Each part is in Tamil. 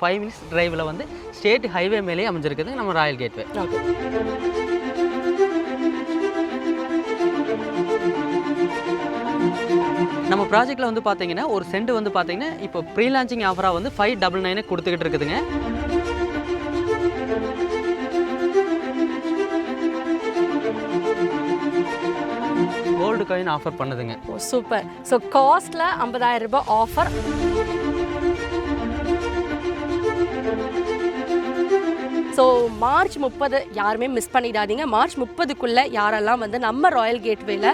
ஃபைவ் மினிட்ஸ் டிரைவில் வந்து ஸ்டேட் ஹைவே மேலேயே அமைஞ்சிருக்குது நம்ம ராயல் கேட்வே நம்ம ப்ராஜெக்ட்டில் வந்து பார்த்தீங்கன்னா ஒரு சென்ட் வந்து பார்த்தீங்கன்னா இப்போ ப்ரீ லான்ச்சிங் ஆஃபராக வந்து ஃபைவ் டபுள் நைனு கொடுத்துக்கிட்டு இருக்குதுங்க. கோல்டு காயின் ஆஃபர் பண்ணுதுங்க. சூப்பர் ஸோ காஸ்ட்டில் ஐம்பதாயிரம் ரூபாய் ஆஃபர் ஸோ மார்ச் முப்பது யாருமே மிஸ் பண்ணிடாதீங்க. மார்ச் முப்பதுக்குள்ளே யாரெல்லாம் வந்து நம்ம Royal கேட்வேல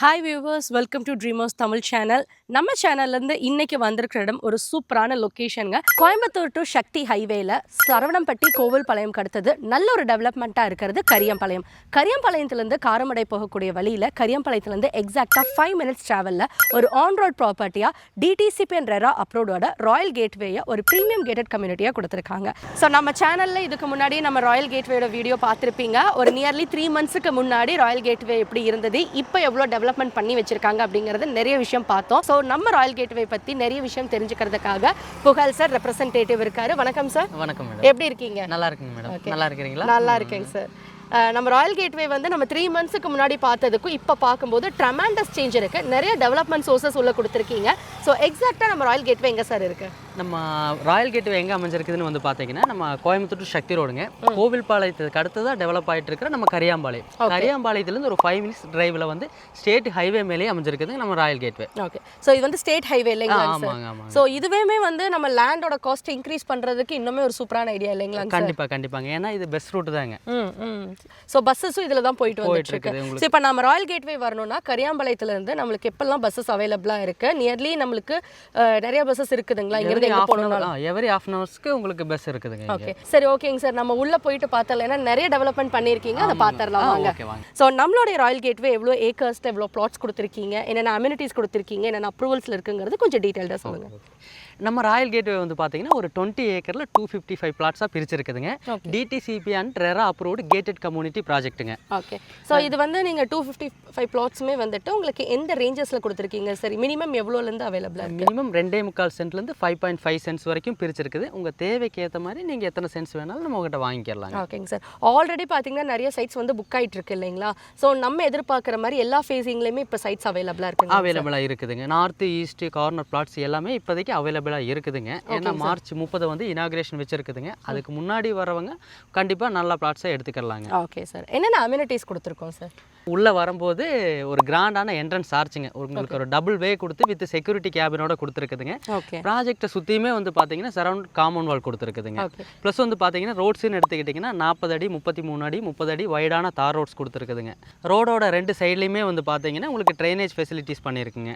hi viewers welcome to dreamers Tamil channel நம்ம சேனல்லேருந்து இன்னைக்கு வந்திருக்கிற இடம் ஒரு சூப்பரான லொக்கேஷனுங்க கோயம்புத்தூர் டு சக்தி ஹைவேல சரவணம்பட்டி கோவில்பாளையம் அடுத்தது நல்ல ஒரு டெவலப்மெண்ட்டாக இருக்கிறது கரியம்பாளையம். கரியம்பாளையத்துலேருந்து காரமடை போகக்கூடிய வழியில் கரியம்பாளையத்துலேருந்து எக்ஸாக்டாக ஃபைவ் மினிட்ஸ் ட்ராவலில் ஒரு ஆன் ரோட் ப்ராப்பர்ட்டியாக டிடிசிபி அண்ட் ரெரா அப்ரோடோட ராயல் கேட்வேயை ஒரு ப்ரீமியம் கேட்டட் கம்யூனிட்டியாக கொடுத்துருக்காங்க. ஸோ நம்ம சேனலில் இதுக்கு முன்னாடி நம்ம ராயல் கேட்வேயோட வீடியோ பார்த்துருப்பீங்க. ஒரு நியர்லி த்ரீ மந்த்ஸுக்கு முன்னாடி ராயல் கேட்வே எப்படி இருந்தது இப்போ எவ்வளோ டெவலப்மெண்ட் பண்ணி வச்சிருக்காங்க அப்படிங்கிறது நிறைய விஷயம் பார்த்தோம். ஸோ நம்ம ராயல் கேட்வே பற்றி நிறைய விஷயம் தெரிஞ்சுக்கிறதுக்காக புகழ் சார் ரெப்ரசன்டேட்டிவ் இருக்காரு. வணக்கம் சார் வணக்கம் மேடம் எப்படி இருக்கீங்க? நல்லா இருக்குங்க மேடம் நல்லா இருக்கிறீங்களா? நல்லா இருக்கேங்க சார் நம்ம ராயல் கேட்வே வந்து நம்ம த்ரீ மந்த்ஸுக்கு முன்னாடி பார்த்ததுக்கும் இப்போ பார்க்கும்போது ட்ரமாண்டஸ் சேஞ்ச் இருக்கு. நிறைய டெவலப்மெண்ட் சோர்சஸ் உள்ள கொடுத்துருக்கீங்க. ஸோ எக்ஸாக்டாக நம்ம ராயல் கேட்வே எங்கே சார் இருக்கு? நம்ம ராயல் கேட்வே எங்கே அமைஞ்சிருக்குதுன்னு வந்து பார்த்தீங்கன்னா நம்ம கோயம்புத்தூர் to சக்தி ரோடுங்க கோவில்பாளையத்துக்கு அடுத்ததாக டெவலப் ஆயிட்டு இருக்கிற நம்ம கரியாம்பாளையம் கரியாம்பாளையத்துலேருந்து ஒரு ஃபைவ் மினிட்ஸ் டிரைவில் வந்து ஸ்டேட் ஹைவே மேலேயே அமைஞ்சிருக்குது நம்ம ராயல் கேட்வே ஓகே ஸோ இது வந்து ஸ்டேட் ஹைவே இல்லைங்களா ஆமாங்க ஆமாங்க. ஸோ இதுவே வந்து நம்ம லேண்டோட காஸ்ட் இன்க்ரீஸ் பண்ணுறதுக்கு இன்னுமே ஒரு சூப்பரான ஐடியா இல்லைங்களா கண்டிப்பாக கண்டிப்பாங்க. ஏன்னா இது பெஸ்ட் ரூட் தாங்க. ஸோ பஸ்ஸஸும் இதில் தான் போயிட்டு வந்துட்டு இருக்கு. இருக்குது ஸோ இப்போ நம்ம ராயல் கேட்வே வரணும்னா கரியாம்பாளையத்துல இருந்து நம்மளுக்கு எப்பெல்லாம் பஸ்ஸஸ் அவைலபிளாக இருக்கு? நியர்லி நம்மளுக்கு நிறைய பஸ்ஸஸ் இருக்குதுங்களா? இங்கிருந்து எவ்ரி எங்கே போகணும்னாலும். எவரி ஹாஃப் அன் ஹவர்ஸ்க்கு உங்களுக்கு பஸ் இருக்குதுங்க. ஓகே சரி ஓகேங்க சார். நம்ம உள்ள போயிட்டு பார்த்தல ஏன்னா நிறைய டெவலப்மெண்ட் பண்ணியிருக்கீங்க. அதை பார்த்துடலாம் வாங்க. ஸோ நம்மளுடைய ராயல் கேட்வே எவ்வளோ ஏக்கர்ஸ்ல எவ்வளோ ப்ளாட்ஸ் கொடுத்துருக்கீங்க? என்னென்ன அம்யூனிட்டிஸ் கொடுத்துருக்கீங்க? என்னென்ன அப்ரூவல்ஸ்ல இருக்குங்கிறது கொஞ்சம் டீட்டெயில்டாக சொல்லுங்க. நம்ம ராயல் கேட்வே வந்து பார்த்தீங்கன்னா ஒரு டுவெண்ட்டி ஏக்கரில் டூ ஃபிஃப்டி ஃபைவ் பிளாட்ஸாக பிரிச்சிருக்குதுங்க. DTCP and RERA approved gated community ப்ராஜெக்ட்டுங்க okay so இது வந்து நீங்கள் டூ ஃபிஃப்டி ஃபைவ் ப்ளாட்ஸுமே வந்துட்டு உங்களுக்கு எந்த ரேஞ்சஸில் கொடுத்துருக்கீங்க? சரி மினிமம் எவ்வளோலேருந்து அவைலபிளாக மினிமம் ரெண்டே முக்கால் சென்ட்லேருந்து ஃபைவ் பாயிண்ட் ஃபைவ் சென்ட்ஸ் வரைக்கும் பிரிச்சிருக்குது. உங்கள் தேவைக்கு ஏற்ற மாதிரி நீங்கள் எத்தனை சென்ட்ஸ் வேணாலும் நம்ம உங்கள்கிட்ட வாங்கிக்கலாங்க. ஓகேங்க சார் ஆல்ரெடி பார்த்தீங்கன்னா நிறைய சைட்ஸ் வந்து புக் ஆயிட்டு இருக்கு இல்லைங்களா? ஸோ நம்ம எதிர்பார்க்குற மாதிரி எல்லா ஃபேஸிங்லேயுமே இப்போ சைட்ஸ் அவைலபிளாக இருக்குங்க அவைலபிளாக இருக்குதுங்க. நார்த்து ஈஸ்ட் கார்னர் பிளாட்ஸ் எல்லாமே இப்போதைக்கு அவைலபிளாக இருக்குதுங்க. ஏன்னா மார்ச் முப்பது வந்து இனாகிரேஷன் வச்சிருக்குதுங்க. அதுக்கு முன்னாடி வரவங்க கண்டிப்பாக நல்ல பிளாட்ஸை எடுத்துக்கலாங்க. ஓகே சார் என்னென்ன அம்யூனிட்டிஸ் கொடுத்துருக்கோம் சார் உள்ளே வரும்போது ஒரு கிராண்டான என்ட்ரன்ஸ் ஆர்ச்சுங்க. உங்களுக்கு ஒரு டபுள் வே கொடுத்து வித் செக்யூரிட்டி கேபினோட கொடுத்துருக்குதுங்க. ப்ராஜெக்ட்டை சுற்றியுமே வந்து பார்த்தீங்கன்னா சரௌண்ட் காம்பவுண்ட் வால் கொடுத்துருக்குதுங்க. ப்ளஸ் வந்து பார்த்தீங்கன்னா ரோட்ஸ்னு எடுத்துக்கிட்டிங்கன்னா நாற்பது அடி முப்பத்தி மூணு அடி முப்பது அடி வைடான தார் ரோட்ஸ் கொடுத்துருக்குதுங்க. ரோடோட ரெண்டு சைட்லையுமே வந்து பார்த்தீங்கன்னா உங்களுக்கு ட்ரைனேஜ் ஃபெசிலிட்டிஸ் பண்ணியிருக்குங்க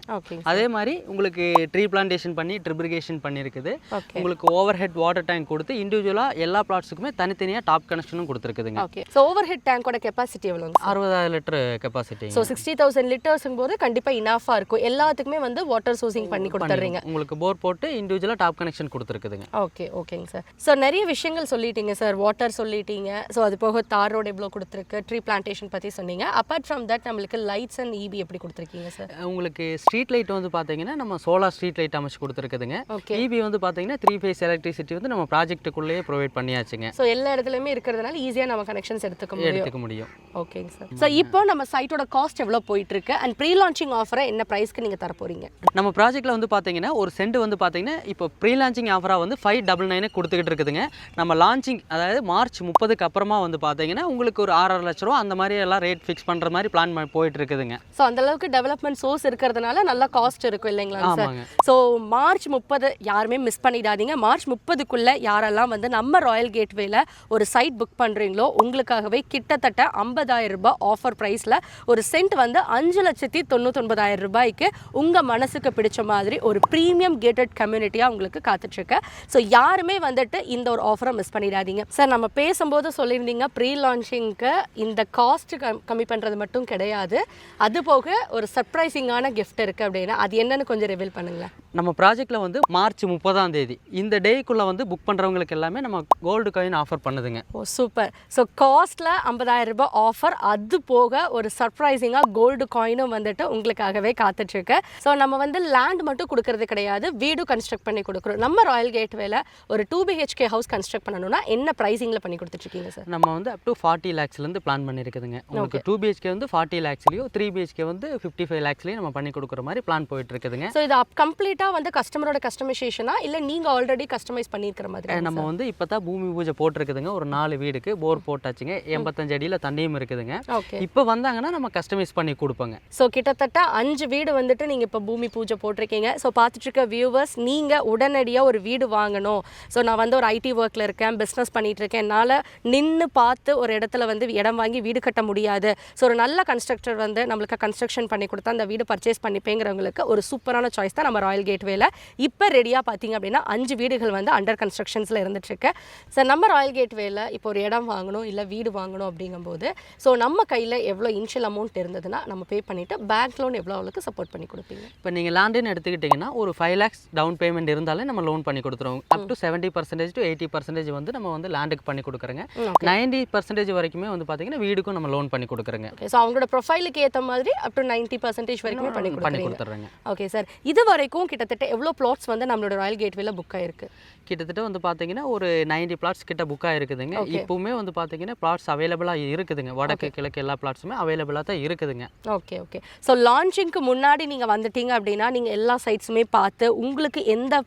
அதே மாதிரி உங்களுக்கு ட்ரீ பிளான்டேஷன் பண்ணி ட்ரிபிரிகேஷன் பண்ணியிருக்குது உங்களுக்கு ஓவர் ஹெட் வாட்டர் டேங்க் கொடுத்து இண்டிவிஜுவலாக எல்லா பிளாட்ஸுக்குமே தனித்தனியாக டாப் கனெக்ஷனும் கொடுத்துருக்குதுங்க. ஓகே ஸோ ஓவர் ஹெட் டேங்கோட கெப்பாசிட்டி எவ்வளோங்க அறுபதாயிரம் litre capacity so sixty thousand லிட்டர்ஸும் போது கண்டிப்பாக இனாஃபாக இருக்கும். எல்லாத்துக்குமே வந்து வாட்டர் சோர்சிங் பண்ணி கொடுத்துட்றீங்க. உங்களுக்கு போர் போட்டு இண்டிவிஜுவலாக டாப் கனெக்ஷன் கொடுத்துருக்குதுங்க. ஓகே ஓகேங்க சார் ஸோ நிறைய விஷயங்கள் சொல்லிட்டீங்க சார் வாட்டர் சொல்லிட்டீங்க. ஸோ அது போக தார் ரோடு எவ்வளோ கொடுத்துருக்கு? ட்ரீ பிளான்டேஷன் பற்றி சொன்னீங்க. அப்பார்ட் ஃப்ரம் தட் நம்மளுக்கு லைட்ஸ் அண்ட் இபி எப்படி கொடுத்துருக்கீங்க சார் உங்களுக்கு ஸ்ட்ரீட் லைட் வந்து பார்த்தீங்கன்னா நம்ம சோலார் ஸ்ட்ரீட் லைட் அமைச்சு கொடுத்துருக்குதுங்க. ஓகே இபி வந்து பார்த்தீங்கன்னா த்ரீ ஃபேஸ் எலக்ட்ரிசிட்டி வந்து நம்ம ப்ராஜெக்ட்டுக்குள்ளேயே ப்ரொவைட் பண்ணியாச்சுங்க. ஸோ எல்லா இடத்துலையுமே இருக்கிறதுனால ஈஸியாக நம்ம கனெக்ஷன்ஸ் எடுத்துக்க முடியும். எடுத்துக்க முடியும். ஓகேங்க சார் ஸோ இப்போ நம்ம சைட்டோட காஸ்ட் எவ்வளோ போயிட்டு இருக்கு அண்ட் ப்ரீ லான்ச்சிங் ஆஃபரை என்ன ப்ரைஸ்க்கு நீங்கள் தர போறீங்க நம்ம ப்ராஜெக்ட்டில் வந்து பார்த்தீங்கன்னா ஒரு சென்ட் வந்து பார்த்தீங்கன்னா இப்போ ப்ரீ லான்ச்சிங் ஆஃபராக வந்து ஃபைவ் டபுள் நைனு கொடுத்துக்கிட்டு இருக்குதுங்க. நம்ம லான்ச்சிங் அதாவது மார்ச் முப்பதுக்கு அப்புறமா வந்து பார்த்தீங்கன்னா உங்களுக்கு ஒரு ஆறரை லட்ச ரூபா அந்த மாதிரி எல்லாம் ரேட் ஃபிக்ஸ் பண்ணுற மாதிரி பிளான் போயிட்டு இருக்குதுங்க ஸோ அந்த அளவுக்கு டெவலப்மெண்ட் சோர்ஸ் இருக்கிறதுனால நல்ல காஸ்ட் இருக்கும் இல்லைங்களா சார் ஸோ மார்ச் முப்பது யாருமே மிஸ் பண்ணிடாதீங்க. மார்ச் முப்பதுக்குள்ள யாரெல்லாம் வந்து நம்ம ராயல் கேட்வேல ஒரு சைட் புக் பண்ணுறீங்களோ உங்களுக்காகவே கிட்டத்தட்ட ஐம்பதாயிரம் ரூபாய் ஆஃபர் ப்ரைஸில் ஒரு சென்ட் வந்து அஞ்சு லட்சத்தி தொண்ணூத்தொன்பதாயிரம் ரூபாய்க்கு உங்கள் மனசுக்கு பிடிச்ச மாதிரி ஒரு ப்ரீமியம் கேட்டட் கம்யூனிட்டியாக உங்களுக்கு காத்துட்ருக்கு. ஸோ யாருமே வந்துட்டு இந்த ஒரு ஆஃபரை மிஸ் பண்ணிடாதீங்க. சார் நம்ம பேசும்போது சொல்லியிருந்தீங்க ப்ரீ லான்ச்சிங்க்கு இந்த காஸ்ட் கம்மி பண்ணுறது மட்டும் கிடையாது. அது போக ஒரு சர்ப்ரைசிங்கான கிஃப்ட் இருக்குது அப்படின்னா. அது என்னன்னு கொஞ்சம் ரிவீல் பண்ணுங்களேன். நம்ம ப்ராஜெக்ட்டில் வந்து மார்ச் முப்பதாம் தேதி. இந்த டேக்குள்ளே வந்து புக் பண்ணுறவங்களுக்கு எல்லாமே நம்ம கோல்டு காயின் ஆஃபர் பண்ணுதுங்க. ஓ சூப்பர் ஸோ காஸ்ட்டில் ஐம்பதாயிரம் ரூபாய் ஆஃபர் அது போக ஒரு சர்ப்ரைசிங்காக கோல்டு காயினும் வந்துட்டு உங்களுக்காகவே காத்துட்ருக்கு. ஸோ நம்ம வந்து லேண்ட் மட்டும் கொடுக்கறது கிடையாது. வீடும் கன்ஸ்ட்ரக்ட் பண்ணி கொடுக்குறோம். நம்ம ராயல் கேட்வேல ஒரு டூ பிஹெச்கே ஹவுஸ் கன்ஸ்ட்ரக்ட் பண்ணணும்னா என்ன ப்ரைஸிங்கில் பண்ணி கொடுத்துட்ருக்கீங்க சார் நம்ம வந்து அப் டு ஃபார்ட்டி லேக்ஸ்லேருந்து பிளான் பண்ணியிருக்குதுங்க உங்களுக்கு டூ பிஹெச்கே வந்து ஃபார்ட்டி லேக்ஸ்லையும் த்ரீ பிஹெச்கே வந்து ஃபிஃப்டி ஃபைவ் லேக்ஸ்லையும் நம்ம பண்ணி கொடுக்குற மாதிரி பிளான் போயிட்டு இருக்குதுங்க ஸோ இது அப் கம்ப்ளீட்டாக வந்து கஸ்டமரோட கஸ்டமைசேஷனா இல்லை நீங்கள் ஆல்ரெடி கஸ்டமைஸ் பண்ணியிருக்கிற மாதிரி நம்ம வந்து இப்போ தான் பூமி பூஜை போட்டிருக்குதுங்க. ஒரு நாலு வீடுக்கு போர் போட்டாச்சுங்க. எண்பத்தஞ்சு அடியில் தண்ணியும் இருக்குதுங்க. ஓகே. இப்போ வந்தாங்கன்னா நம்ம கஸ்டமைஸ் பண்ணி கொடுப்போங்க. ஸோ கிட்டத்தட்ட அஞ்சு வீடு வந்துட்டு நீங்கள் இப்போ பூமி பூஜை போட்டிருக்கீங்க. ஸோ பார்த்துட்டு இருக்க வியூவர்ஸ் நீங்கள் உடனடியாக ஒரு வீடு வாங்கணும். ஸோ நான் வந்து ஒரு ஐடி ஒர்க்கில் இருக்கேன் பிஸ்னஸ் பண்ணிட்டு இருக்கேன் என்னால் நின்று பார்த்து ஒரு இடத்துல வந்து இடம் வாங்கி வீடு கட்ட முடியாது. ஸோ ஒரு நல்ல கன்ஸ்ட்ரக்டர் வந்து நம்மளுக்கு கன்ஸ்ட்ரக்ஷன் பண்ணி கொடுத்தா அந்த வீடு பர்ச்சேஸ் பண்ணிப்பேங்கிறவங்களுக்கு ஒரு சூப்பரான சாய்ஸ் தான் நம்ம ராயல் கேட்வேல. இப்போ ரெடியாக பார்த்தீங்க அப்படின்னா அஞ்சு வீடுகள் வந்து அண்டர் கன்ஸ்ட்ரக்ஷன்ஸில் இருந்துட்டுருக்கு. ஸோ நம்ம ராயல் கேட்வேல இப்போ ஒரு இடம் வாங்கணும் இல்லை வீடு வாங்கணும் அப்படிங்கும்போது ஸோ நம்ம கையில் எவ்வளோ இனிஷியல் அமௌண்ட் இருந்ததுன்னா நம்ம பே பண்ணிவிட்டு பேங்க் லோன் எவ்வளோ அவளுக்கு சப்போர்ட் பண்ணி கொடுப்பீங்க? இப்போ நீங்கள் லேண்டுன்னு எடுத்துக்கிட்டிங்கன்னா ஒரு ஃபைவ் லேக்ஸ் டவுன் பேமெண்ட் இருந்தாலே நம்ம லோன் பண்ணி கொடுத்துருவோம். Up to seventy percentage to eighty percentage வந்து நம்ம வந்து லேண்டுக்கு பண்ணி கொடுக்குறோங்க. நைன்டி பர்சன்டேஜ் வரைக்குமே வந்து பார்த்தீங்கன்னா வீடுக்கும் நம்ம லோன் பண்ணி கொடுக்குறோங்க. ஸோ அவங்களோட ப்ரொஃபைலுக்கு ஏற்ற மாதிரி அப் டு நைன்ட்டி பர்சன்டேஜ் வரைக்கும் பண்ணி பண்ணி கொடுத்துட்றேங்க. ஓகே சார் இது வரைக்கும் கிட்டத்தட்ட எவ்வளோ ப்ளாட்ஸ் வந்து நம்மளோட ராயல் கேட்வேல புக் ஆயிருக்கு? கிட்டத்தட்ட வந்து பார்த்தீங்கன்னா ஒரு நைன்டி பிளாட்ஸ் கிட்ட புக் ஆகிருக்குதுங்க இப்போவுமே வந்து பார்த்தீங்கன்னா பிளாட்ஸ் அவைலபிளாக இருக்குதுங்க. வடக்கு கிழக்கு எல்லா பிளாட்ஸுமே அவைலபிளாக தான் இருக்குதுங்க. ஓகே ஓகே ஸோ லான்ச்சிங்க்கு முன்னாடி நீங்கள் வந்துட்டீங்க அப்படின்னா நீங்கள் எல்லா சைட்ஸுமே பார்த்து உங்களுக்கு எந்த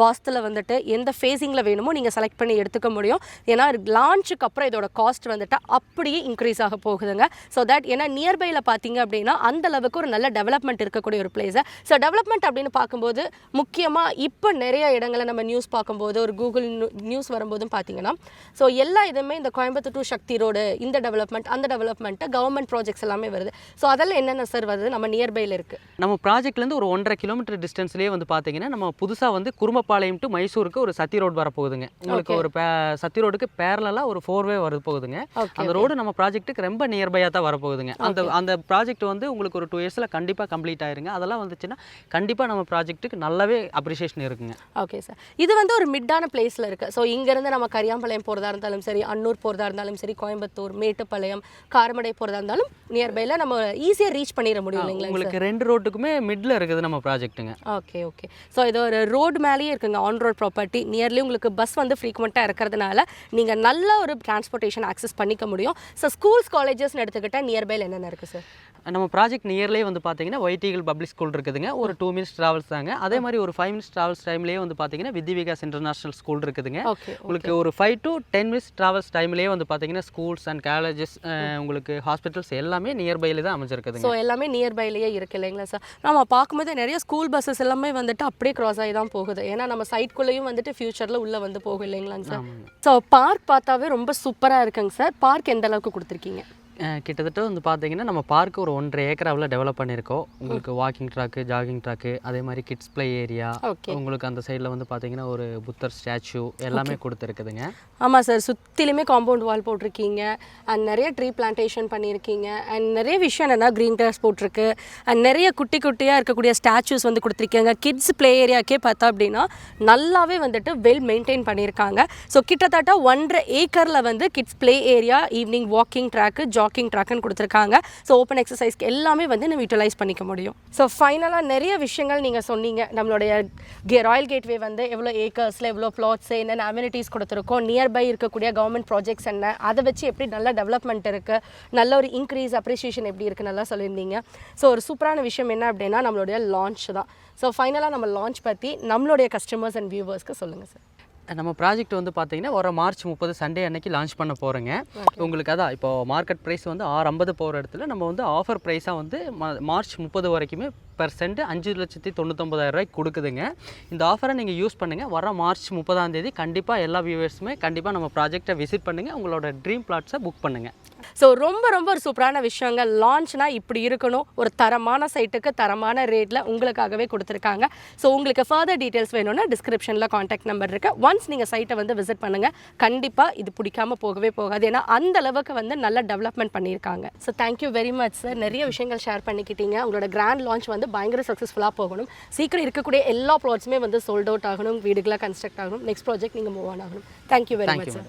வாஸ்துல வந்துட்டு எந்த ஃபேஸிங்கில் வேணுமோ நீங்கள் செலக்ட் பண்ணி எடுத்துக்க முடியும். ஏன்னா லான்ச்சுக்கு அப்புறம் இதோட காஸ்ட் வந்துட்டு அப்படியே இன்க்ரீஸ் ஆக போகுதுங்க. ஸோ தட் ஏன்னா நியர்பையில் பார்த்தீங்க அப்படின்னா அந்த அளவுக்கு ஒரு நல்ல டெவலப்மெண்ட் இருக்கக்கூடிய ஒரு பிளேஸை ஸோ டெவலப்மெண்ட் அப்படின்னு பார்க்கும்போது முக்கியமாக இப்போ நிறைய இடங்களை நம்ம நியூஸ் பார்க்கும்போது ஒரு கூகுள் நியூஸ் வரும்போதும் பார்த்தீங்கன்னா ஸோ எல்லா இதுவுமே இந்த கோயம்புத்தூர் டு சக்தி ரோடு இந்த டெவலப்மெண்ட் அந்த டெவலப்மெண்ட்டு கவர்மெண்ட் ப்ராஜெக்ட்ஸ் எல்லாமே வருது. ஸோ அதெல்லாம் என்னென்ன சார் வருது? நம்ம நியர்பையில் இருக்குது நம்ம ப்ராஜெக்ட்லேருந்து ஒரு ஒன்றரை கிலோமீட்டர் டிஸ்டன்ஸ்லேயே வந்து பார்த்தீங்கன்னா நம்ம புதுசாக வந்து குருமப்பாளையம் டு மைசூருக்கு ஒரு சத்தி ரோடு வரப்போகுதுங்க. உங்களுக்கு ஒரு சத்தி ரோடுக்கு பேரலாக ஒரு ஃபோர் வே வர போகுதுங்க. ஓகே அந்த ரோடு நம்ம ப்ராஜெக்ட்டுக்கு ரொம்ப நியர்பையாக தான் வரப்போகுதுங்க. அந்த அந்த ப்ராஜெக்ட் வந்து உங்களுக்கு ஒரு டூ இயர்ஸில் கண்டிப்பாக கம்ப்ளீட் ஆயிருங்க. அதெல்லாம் வந்துச்சுன்னா கண்டிப்பாக நம்ம ப்ராஜெக்ட்டுக்கு நல்லாவே அப்ரிஷியேஷன் இருக்குங்க. ஓகே சார் இது வந்து ஒரு மிட்டான பிளேஸில் இருக்குது ஸோ இங்கேருந்து நம்ம கரியாம்பாளையம் போகிறதா இருந்தாலும் சரி அன்னூர் போகிறதா இருந்தாலும் சரி கோயம்புத்தூர் மேட்டுப்பாளையம் காரமடை போகிறதா இருந்தாலும் நியர்பையில் நம்ம ஈஸியாக ரீச் பண்ணிட முடியும் இல்லைங்களா உங்களுக்கு ரெண்டு ரோட்டுக்குமே மிடில் இருக்குது நம்ம ப்ராஜெக்ட்டுங்க ஓகே ஓகே ஸோ இது ஒரு ரோடு மேலேயே இருக்குங்க ஆன் ரோட் ப்ராப்பர்ட்டி நியர்லி உங்களுக்கு பஸ் வந்து ஃப்ரீக்வெண்ட்டாக இருக்கிறதுனால நீங்கள் நல்ல ஒரு டிரான்ஸ்போர்ட்டேஷன் ஆக்சஸ் பண்ணிக்க முடியும். ஸோ ஸ்கூல்ஸ் காலேஜஸ்னு எடுத்துக்கிட்டால் நியர்பையில் என்னென்ன இருக்குது சார் நம்ம ப்ராஜெக்ட் நியர்லேயே வந்து பார்த்தீங்கன்னா ஒயிட்டிகல் பப்ளிக் ஸ்கூல் இருக்குதுங்க. ஒரு டூ மினிட்ஸ் ட்ராவல்ஸ் தாங்க. அதே மாதிரி ஒரு ஃபைவ் மினிட்ஸ் ட்ராவல்ஸ் டைம்லேயே வந்து பார்த்தீங்கன்னா வித்யா விகாஸ் இன்டர்நேஷனல் ஸ்கூல் இருக்குதுங்க உங்களுக்கு ஒரு five to ten minutes travels டைம்லேயே வந்து பார்த்தீங்கன்னா ஸ்கூல்ஸ் அண்ட் காலேஜஸ் உங்களுக்கு ஹாஸ்பிட்டல்ஸ் எல்லாமே நியர்பையில் தான் அமைஞ்சிருக்குதுங்க. ஸோ எல்லாமே நியர்பைலேயே இருக்கு இல்லைங்களா சார் நம்ம பார்க்கும்போது நிறைய ஸ்கூல் பஸ்ஸஸ் எல்லாமே வந்துட்டு அப்படியே க்ராஸ் ஆகி தான் போகுது. ஏன்னா நம்ம சைட்குள்ளேயும் வந்துட்டு ஃபியூச்சரில் உள்ளே வந்து போகும் இல்லைங்களாங்க சார். ஸோ பார்க் பார்த்தாவே ரொம்ப சூப்பராக இருக்குங்க சார் பார்க் எந்த அளவுக்கு கொடுத்துருக்கீங்க? கிட்டத்தட்ட வந்து பார்த்தீங்கன்னா நம்ம பார்க் ஒரு ஒன்றரை ஏக்கராவில் டெவலப் பண்ணியிருக்கோம். உங்களுக்கு வாக்கிங் ட்ராக்கு ஜாகிங் ட்ராக்கு அதே மாதிரி கிட்ஸ் ப்ளே ஏரியா உங்களுக்கு அந்த சைடில் வந்து பார்த்தீங்கன்னா ஒரு புத்தர் ஸ்டாச்சு எல்லாமே கொடுத்துருக்குதுங்க. ஆமாம் சார் சுற்றிலுமே காம்பவுண்ட் வால் போட்டிருக்கீங்க. அண்ட் நிறைய ட்ரீ பிளான்டேஷன் பண்ணியிருக்கீங்க. அண்ட் நிறைய விஷயம் என்னென்னா க்ரீன் டர்ஸ் போட்டிருக்கு. அண்ட் நிறைய குட்டி குட்டியாக இருக்கக்கூடிய ஸ்டாச்சூஸ் வந்து கொடுத்துருக்கீங்க. கிட்ஸ் ப்ளே ஏரியாக்கே பார்த்தா அப்படின்னா நல்லாவே வந்துட்டு வெல் மெயின்டைன் பண்ணியிருக்காங்க. ஸோ கிட்டத்தட்ட ஒன்றரை ஏக்கரில் வந்து kids play area evening walking track walking ட்ராக்குன்னு கொடுத்துருக்காங்க. ஸோ ஓப்பன் எக்ஸசைஸ்க்கு எல்லாமே வந்து நம்ம யூட்டிலைஸ் பண்ணிக்க முடியும். ஸோ ஃபைனலாக நிறைய விஷயங்கள் நீங்கள் சொன்னீங்க. நம்மளுடைய கே ராயல் கேட்வே வந்து எவ்வளோ ஏக்கர்ஸில் எவ்வளோ பிளாட்ஸ் என்னென்ன அம்யூனிட்டிஸ் கொடுத்துருக்கோம் நியர்பை இருக்கக்கூடிய கவர்மெண்ட் ப்ராஜெக்ட்ஸ் என்ன அதை வச்சு எப்படி நல்ல டெவலப்மெண்ட் இருக்குது நல்ல ஒரு இன்க்ரீஸ் அப்ரிஷியேஷன் எப்படி இருக்குது நல்லா சொல்லியிருந்தீங்க. ஸோ ஒரு சூப்பரான விஷயம் என்ன அப்படின்னா நம்மளுடைய லான்ச் தான். ஸோ ஃபைனலாக நம்ம லான்ச் பற்றி நம்மளுடைய கஸ்டமர்ஸ் அண்ட் வியூவர்ஸ்க்கு சொல்லுங்கள் சார் நம்ம ப்ராஜெக்ட் வந்து பார்த்தீங்கன்னா வர மார்ச் முப்பது சண்டே அன்னைக்கு லான்ச் பண்ண போகிறோங்க உங்களுக்கு அதான் இப்போ மார்க்கெட் ப்ரைஸ் வந்து ஆறு ஐம்பது போகிற இடத்துல நம்ம வந்து ஆஃபர் ப்ரைஸாக வந்து மார்ச் முப்பது வரைக்குமே பெர் சென்ட் அஞ்சு லட்சத்தி தொண்ணூத்தொம்பதாயிரம் ரூபாய்க்கு கொடுக்குதுங்க. இந்த ஆஃபரை நீங்கள் யூஸ் பண்ணுங்கள் வர மார்ச் முப்பதாம் தேதி கண்டிப்பாக எல்லா வியூவர்ஸுமே கண்டிப்பாக நம்ம ப்ராஜெக்டை விசிட் பண்ணுங்கள் உங்களோட ட்ரீம் பிளாட்ஸை புக் பண்ணுங்கள் ஸோ ரொம்ப ரொம்ப ஒரு சூப்பரான விஷயங்கள் லான்ச்னா இப்படி இருக்கணும். ஒரு தரமான சைட்டுக்கு தரமான ரேட்டில் உங்களுக்காகவே கொடுத்துருக்காங்க. ஸோ உங்களுக்கு ஃபர்தர் டீட்டெயில்ஸ் வேணும்னா டிஸ்கிரிப்ஷனில் காண்டாக்ட் நம்பர் இருக்கு. ஒன்ஸ் ஒன்ஸ் நீங்கள் சைட்டை வந்து விசிட் பண்ணுங்கள் கண்டிப்பாக இது பிடிக்காம போகவே போகாது. ஏன்னா அந்த அளவுக்கு வந்து நல்ல டெவலப்மெண்ட் பண்ணியிருக்காங்க. So thank you very much sir நிறைய விஷயங்கள் ஷேர் பண்ணிக்கிட்டீங்க. உங்களோட கிராண்ட் லான்ச் வந்து பயங்கர சக்ஸஸ்ஃபுல்லாக போகணும். சீக்கிரம் இருக்கக்கூடிய எல்லா ப்ளாட்ஸுமே வந்து சோல்ட் அவுட் ஆகணும். வீடுகளாக கன்ஸ்ட்ரக்ட் ஆகணும். நெக்ஸ்ட் ப்ராஜெக்ட் நீங்கள் மூவ் ஆன் ஆகணும். Thank you very much sir.